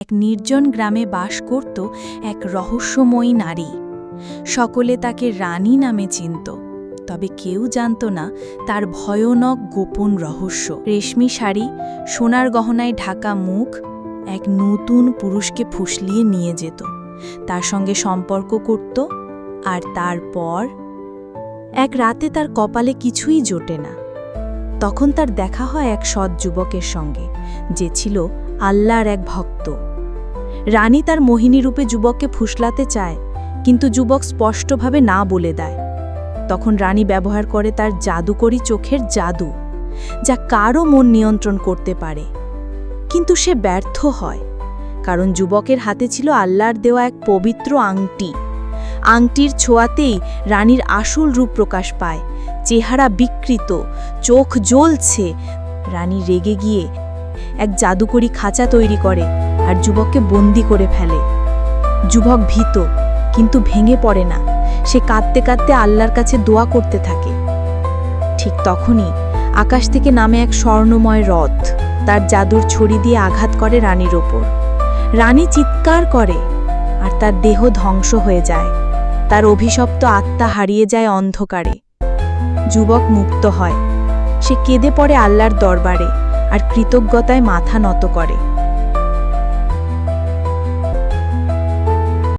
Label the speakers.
Speaker 1: এক নির্জন গ্রামে বাস করত এক রহস্যময়ী নারী। সকলে তাকে রানী নামে চিনত, তবে কেউ জানত না তার ভয়ানক গোপন রহস্য। রেশমি শাড়ি, সোনার গহনায় ঢাকা মুখ, এক নতুন পুরুষকে ফুসলিয়ে নিয়ে যেত। তার সঙ্গে সম্পর্ক করত আর তারপর এক রাতে তার কপালে কিছুই জোটে না। তখন তার দেখা হয় এক সৎ যুবকের সঙ্গে, যে ছিল আল্লাহর এক ভক্ত। রানী তার মোহিনী রূপে যুবককে ফুসলাতে চায়, কিন্তু যুবক স্পষ্টভাবে না বলে দেয়। তখন রানী ব্যবহার করে তার জাদুকরি চোখের জাদু, যা কারও মন নিয়ন্ত্রণ করতে পারে। কিন্তু সে ব্যর্থ হয়, কারণ যুবকের হাতে ছিল আল্লাহর দেওয়া এক পবিত্র আংটি। আংটির ছোঁয়াতেই রানীর আসল রূপ প্রকাশ পায়, চেহারা বিকৃত, চোখ জ্বলছে। রানী রেগে গিয়ে এক জাদুকরি খাঁচা তৈরি করে আর যুবককে বন্দি করে ফেলে। যুবক ভীত, কিন্তু ভেঙে পড়ে না। সে কাঁদতে কাঁদতে আল্লাহর কাছে দোয়া করতে থাকে। ঠিক তখনই আকাশ থেকে নামে এক স্বর্ণময় রথ তার জাদুর ছড়ি দিয়ে আঘাত করে রানীর ওপর। রানী চিৎকার করে আর তার দেহ ধ্বংস হয়ে যায়। তার অভিশপ্ত আত্মা হারিয়ে যায় অন্ধকারে। যুবক মুক্ত হয়। সে কেঁদে পড়ে আল্লাহর দরবারে আর কৃতজ্ঞতায় মাথা নত করে।